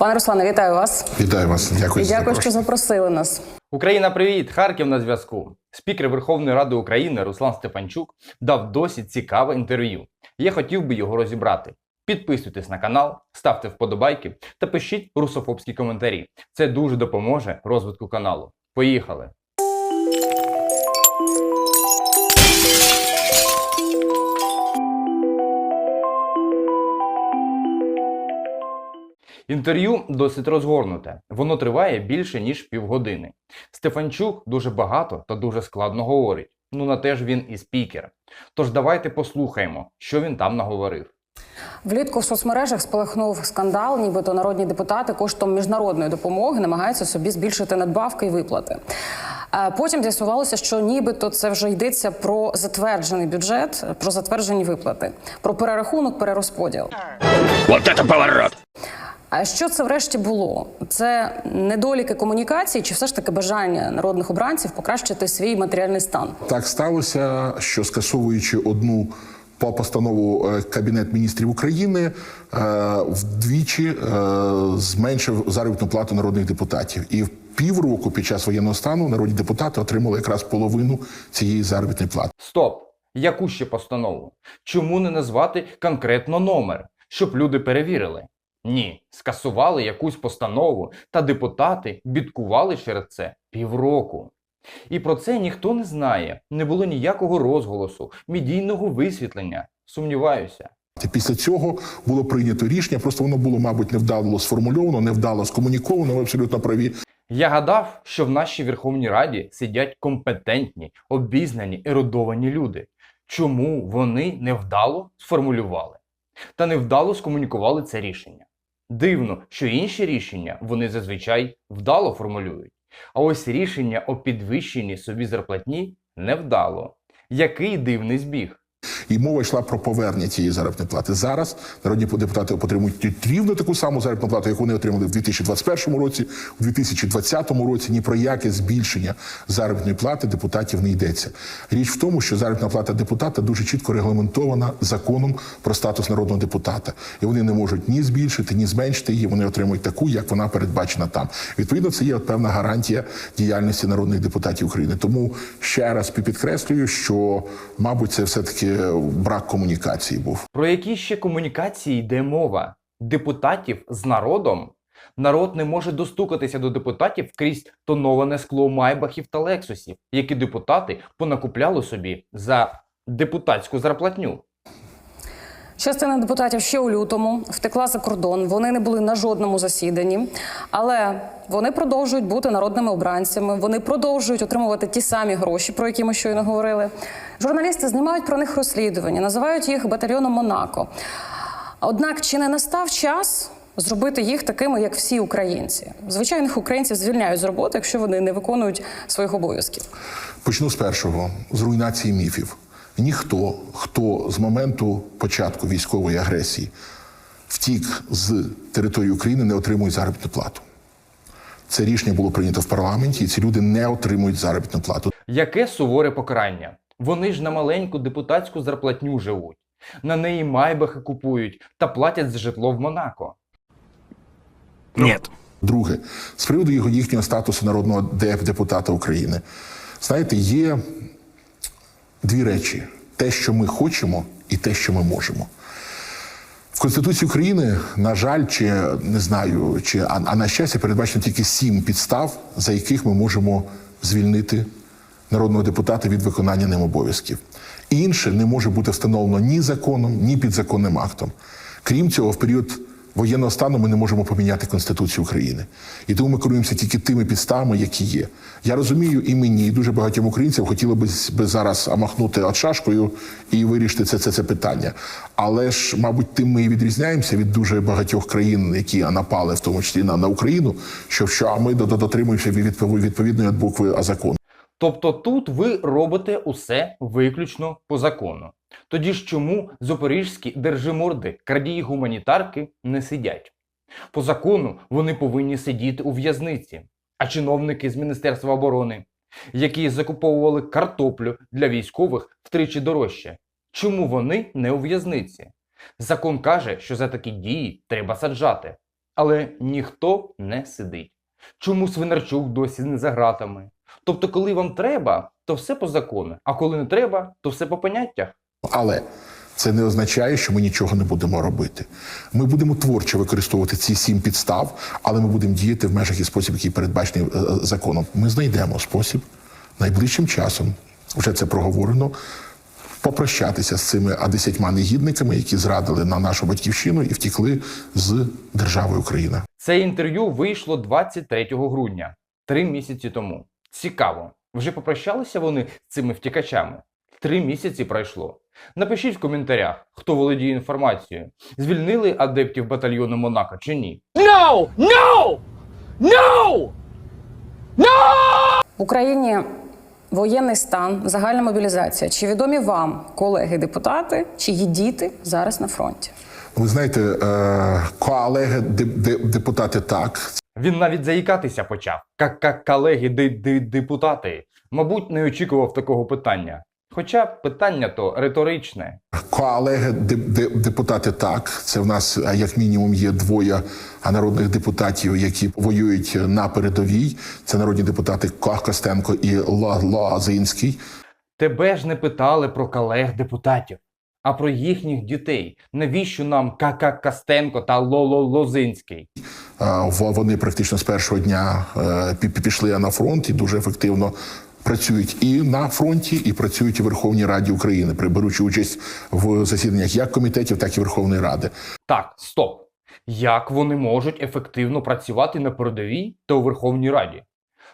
Пане Руслане, вітаю вас. Вітаю вас. Дякую І за дякую, що запросили нас. Україна, привіт! Харків на зв'язку. Спікер Верховної Ради України Руслан Стефанчук дав досить цікаве інтерв'ю. Я хотів би його розібрати. Підписуйтесь на канал, ставте вподобайки та пишіть русофобські коментарі. Це дуже допоможе розвитку каналу. Поїхали! Інтерв'ю досить розгорнуте. Воно триває більше ніж півгодини. Стефанчук дуже багато та дуже складно говорить. Ну на те ж він і спікер. Тож давайте послухаємо, що він там наговорив. Влітку в соцмережах спалахнув скандал, нібито народні депутати коштом міжнародної допомоги намагаються собі збільшити надбавки і виплати. Е, Потім з'ясувалося, що нібито це вже йдеться про затверджений бюджет, про затверджені виплати, про перерахунок, перерозподіл. Вот это поворот! А що це врешті було? Це недоліки комунікації, чи все ж таки бажання народних обранців покращити свій матеріальний стан? Так сталося, що скасовуючи одну по постанову е, Кабінет міністрів України е, вдвічі е, зменшив заробітну плату народних депутатів. І в півроку під час воєнного стану народні депутати отримали якраз половину цієї заробітної плати. Стоп! Яку ще постанову? Чому не назвати конкретно номер, щоб люди перевірили? Ні, скасували якусь постанову, та депутати бідкували через це півроку. І про це ніхто не знає. Не було ніякого розголосу, медійного висвітлення. Сумніваюся. Після цього було прийнято рішення. Просто воно було, мабуть, невдало сформульовано, невдало скомуніковано. Ви абсолютно праві. Я гадав, що в нашій Верховній Раді сидять компетентні, обізнані, ерудовані люди. Чому вони невдало сформулювали та невдало скомунікували це рішення? Дивно, що інші рішення вони зазвичай вдало формулюють. А ось рішення о підвищенні собі зарплатні невдало. Який дивний збіг? І мова йшла про повернення цієї заробітної плати. Зараз народні депутати отримують рівно таку саму заробітну плату, яку вони отримали в 2021 році, у 2020 році. Ні про яке збільшення заробітної плати депутатів не йдеться. Річ в тому, що заробітна плата депутата дуже чітко регламентована законом про статус народного депутата, і вони не можуть ні збільшити, ні зменшити її. Вони отримують таку, як вона передбачена там. Відповідно, це є певна гарантія діяльності народних депутатів України. Тому ще раз підкреслюю, що мабуть це все таки брак комунікації був. Про які ще комунікації йде мова? Депутатів з народом? Народ не може достукатися до депутатів крізь тоноване скло майбахів та лексусів, які депутати понакупляли собі за депутатську зарплатню. Частина депутатів ще у лютому втекла за кордон. Вони не були на жодному засіданні, але вони продовжують бути народними обранцями. Вони продовжують отримувати ті самі гроші, про які ми щойно говорили. Журналісти знімають про них розслідування, називають їх батальйоном Монако. Однак, чи не настав час зробити їх такими, як всі українці? Звичайних українців звільняють з роботи, якщо вони не виконують своїх обов'язків. Почну з першого з руйнації міфів. Ніхто, хто з моменту початку військової агресії втік з території України, не отримує заробітну плату. Це рішення було прийнято в парламенті, і ці люди не отримують заробітну плату. Яке суворе покарання? Вони ж на маленьку депутатську зарплатню живуть, на неї майбахи купують та платять за житло в Монако. Нет. Друге, з приводу його їхнього статусу народного деп- депутата України. Знаєте, є дві речі: те, що ми хочемо, і те, що ми можемо. В Конституції України, на жаль, чи не знаю, чи а, а на щастя, передбачено тільки сім підстав, за яких ми можемо звільнити народного депутата від виконання ним обов'язків. Інше не може бути встановлено ні законом, ні підзаконним актом. Крім цього, в період воєнного стану ми не можемо поміняти Конституцію України. І тому ми керуємося тільки тими підставами, які є. Я розумію, і мені, і дуже багатьом українцям хотіло би зараз махнути шашкою і вирішити це, це, це питання. Але ж, мабуть, тим ми і відрізняємося від дуже багатьох країн, які напали, в тому числі на, на Україну, що, що а ми до- до- дотримуємося від відповідної букви а закону. Тобто тут ви робите усе виключно по закону. Тоді ж чому запорізькі держиморди, крадії гуманітарки не сидять? По закону вони повинні сидіти у в'язниці, а чиновники з Міністерства оборони, які закуповували картоплю для військових втричі дорожче. Чому вони не у в'язниці? Закон каже, що за такі дії треба саджати. Але ніхто не сидить. Чому Свинарчук досі не за ґратами? Тобто, коли вам треба, то все по закону, а коли не треба, то все по поняттях. Але це не означає, що ми нічого не будемо робити. Ми будемо творчо використовувати ці сім підстав, але ми будемо діяти в межах і спосіб, який передбачений е, е, законом. Ми знайдемо спосіб найближчим часом, вже це проговорено. Попрощатися з цими а десятьма негідниками, які зрадили на нашу батьківщину і втікли з держави Україна. Це інтерв'ю вийшло 23 грудня, три місяці тому. Цікаво, вже попрощалися вони з цими втікачами? Три місяці пройшло. Напишіть в коментарях, хто володіє інформацією. Звільнили адептів батальйону Монако чи ні? No! No! No! В Україні воєнний стан, загальна мобілізація. Чи відомі вам колеги-депутати, чиї діти зараз на фронті? Ви знаєте, е, колеги деп- деп- депутати так, Він навіть заїкатися почав. Как колеги де- де- депутати. Мабуть, не очікував такого питання. Хоча питання то риторичне. Колеги деп- деп- депутати так. Це в нас е, як мінімум є двоє народних депутатів, які воюють на передовій. Це народні депутати Костенко і Ла- Лазинський. Тебе ж не питали про колег депутатів, а про їхніх дітей. Навіщо нам Кака Костенко та Лоло Лозинський? Вони практично з першого дня е, пішли на фронт і дуже ефективно працюють і на фронті, і працюють у Верховній Раді України, беручи участь в засіданнях як комітетів, так і Верховної Ради. Так, стоп. Як вони можуть ефективно працювати на передовій та у Верховній Раді?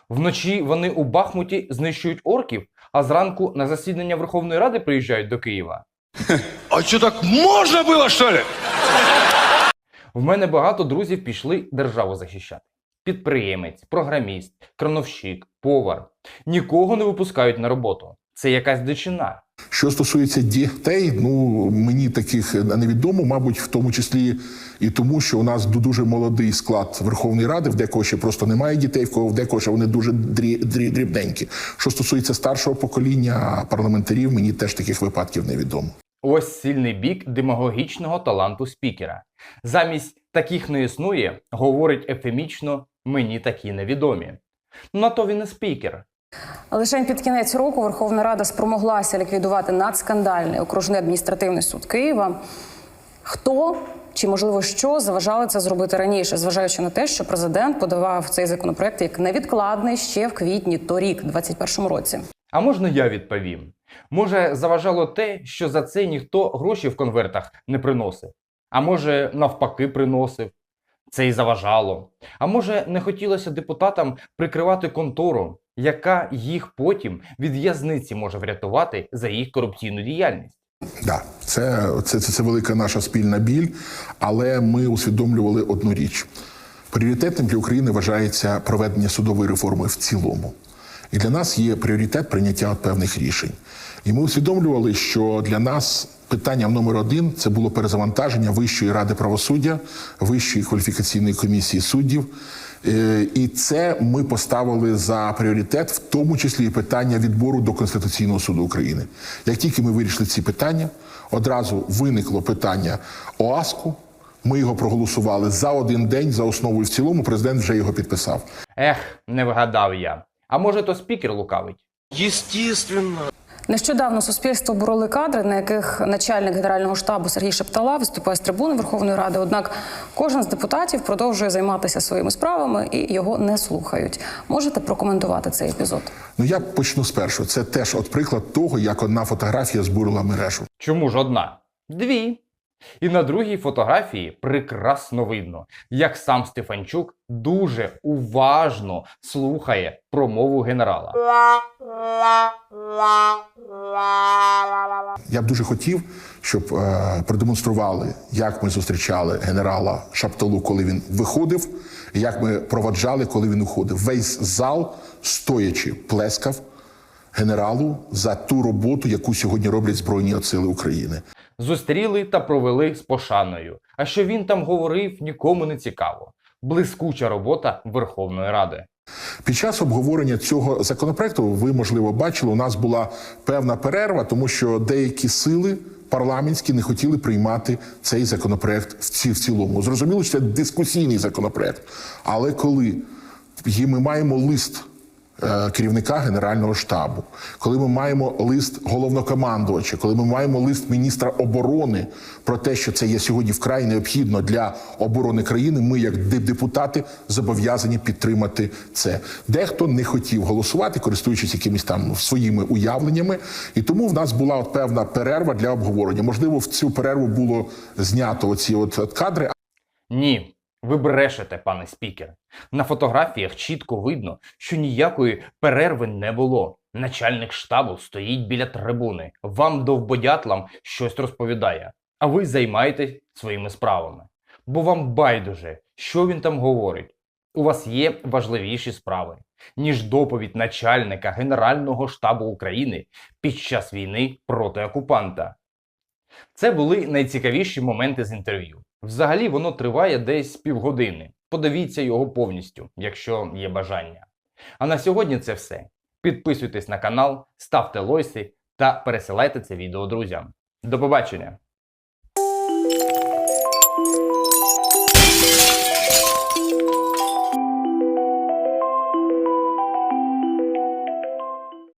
Вночі вони у Бахмуті знищують орків, а зранку на засідання Верховної Ради приїжджають до Києва. А что, так можно было, что ли? В мене багато друзів пішли державу захищати. Підприємець, програміст, крановщик, повар. Нікого не випускають на роботу. Це якась дичина. Що стосується дітей, ну мені таких невідомо, мабуть, в тому числі і тому, що у нас дуже молодий склад Верховної Ради, в декого ще просто немає дітей, в кого в декого ще вони дуже дрі, дрі, дрібненькі. Що стосується старшого покоління парламентарів, мені теж таких випадків невідомо. Ось сильний бік демагогічного таланту спікера. Замість таких не існує, говорить ефемічно мені такі невідомі. На то він і спікер. Лише під кінець року Верховна Рада спромоглася ліквідувати надскандальний окружний адміністративний суд Києва. Хто чи можливо що заважали це зробити раніше, зважаючи на те, що президент подавав цей законопроект як невідкладний ще в квітні торік, 21 році. А можна я відповім? Може, заважало те, що за це ніхто гроші в конвертах не приносив? А може, навпаки, приносив? Це і заважало. А може, не хотілося депутатам прикривати контору, яка їх потім від в'язниці може врятувати за їх корупційну діяльність? Да, це, це, це, це велика наша спільна біль, але ми усвідомлювали одну річ: пріоритетним для України вважається проведення судової реформи в цілому. І для нас є пріоритет прийняття певних рішень. І ми усвідомлювали, що для нас питанням номер один це було перезавантаження Вищої ради правосуддя, Вищої кваліфікаційної комісії суддів. Е, І це ми поставили за пріоритет, в тому числі і питання відбору до Конституційного суду України. Як тільки ми вирішили ці питання, одразу виникло питання ОАСКу. Ми його проголосували за один день за основу і в цілому. Президент вже його підписав. Ех, не вгадав я. А може, то спікер лукавить? Естественно. Нещодавно суспільство бороли кадри, на яких начальник генерального штабу Сергій Шептала виступає з трибуни Верховної Ради. Однак кожен з депутатів продовжує займатися своїми справами і його не слухають. Можете прокоментувати цей епізод? Ну я почну спершу. Це теж от приклад того, як одна фотографія збурила мережу. Чому ж одна? Дві. І на другій фотографії прекрасно видно, як сам Стефанчук дуже уважно слухає промову генерала. Я б дуже хотів, щоб е, продемонстрували, як ми зустрічали генерала Шапталу, коли він виходив, як ми проваджали, коли він уходив. Весь зал, стоячи, плескав генералу за ту роботу, яку сьогодні роблять Збройні Сили України. Зустріли та провели з пошаною. А що він там говорив, нікому не цікаво. Блискуча робота Верховної Ради. Під час обговорення цього законопроекту, ви можливо бачили, у нас була певна перерва, тому що деякі сили парламентські не хотіли приймати цей законопроект в, цілому. Зрозуміло, що це дискусійний законопроект. Але коли ми маємо лист керівника Генерального штабу, коли ми маємо лист головнокомандувача, коли ми маємо лист міністра оборони про те, що це є сьогодні вкрай необхідно для оборони країни, ми, як депутати, зобов'язані підтримати це. Дехто не хотів голосувати, користуючись якимись там своїми уявленнями, і тому в нас була от певна перерва для обговорення. Можливо, в цю перерву було знято оці от, от кадри, Ні, ви брешете, пане спікер. На фотографіях чітко видно, що ніякої перерви не було. Начальник штабу стоїть біля трибуни, вам довбодятлам щось розповідає, а ви займаєтесь своїми справами. Бо вам байдуже, що він там говорить. У вас є важливіші справи, ніж доповідь начальника Генерального штабу України під час війни проти окупанта. Це були найцікавіші моменти з інтерв'ю. Взагалі воно триває десь півгодини. Подивіться його повністю, якщо є бажання. А на сьогодні це все. Підписуйтесь на канал, ставте лойси та пересилайте це відео друзям. До побачення!